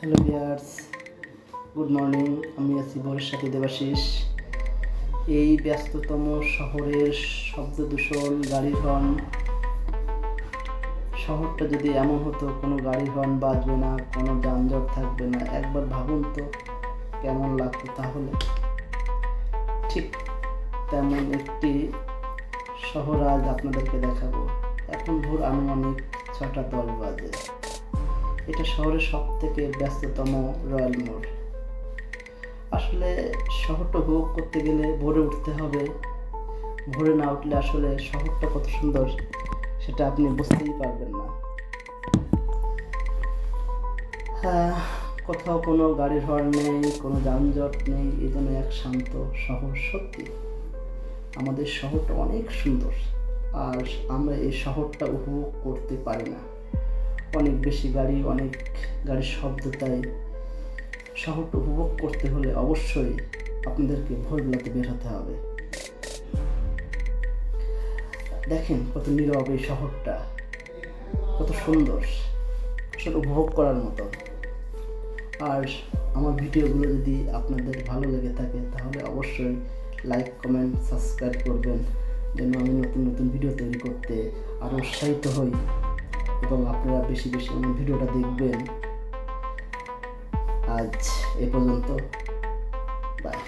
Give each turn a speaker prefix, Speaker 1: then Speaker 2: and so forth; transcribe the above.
Speaker 1: Hello বিয়ার্স good morning আমি আছি ভোরের দেবাশিস। এই ব্যস্ততম শহরের শব্দ দূষণ গাড়ির হর্ন শহরটা যদি এমন হতো, কোনো গাড়ির হর্ন বাজবে না, কোনো যানজট থাকবে না। একবার ভাবুন তো, কেমন লাগতো তাহলে? ঠিক তেমন একটি শহর আজ আপনাদেরকে দেখাবো। এখন ভোর আনুমানিক ছটা দশ বাজে। এটা শহরের সব থেকে ব্যস্ততম রয়্যাল মোড়। আসলে শহরটা উপভোগ করতে গেলে ভোরে উঠতে হবে। ভোরে না উঠলে আসলে শহরটা কত সুন্দর সেটা আপনি বুঝতেই পারবেন না। হ্যাঁ কোথাও কোনো গাড়ির হর্ন নেই, কোনো যানজট নেই, এই জন্য এক শান্ত শহর সত্যি। আমাদের শহরটা অনেক সুন্দর, আর আমরা এই শহরটা উপভোগ করতে পারি না। অনেক বেশি গাড়ি, অনেক গাড়ির শব্দ তাই শহরটা উপভোগ করতে হলে অবশ্যই আপনাদেরকে ভোরবেলাতে বের হতে হবে। দেখেন কত নীরব এই শহরটা, কত সুন্দর, আসলে উপভোগ করার মতো। আর আমার ভিডিওগুলো যদি আপনাদের ভালো লেগে থাকে, তাহলে অবশ্যই লাইক কমেন্ট সাবস্ক্রাইব করবেন, যেন আমি নতুন নতুন ভিডিও তৈরি করতে আরও উৎসাহিত হই। এবং আপনারা বেশি বেশি আমার ভিডিওটা দেখবেন। আজ এ পর্যন্ত। বাই।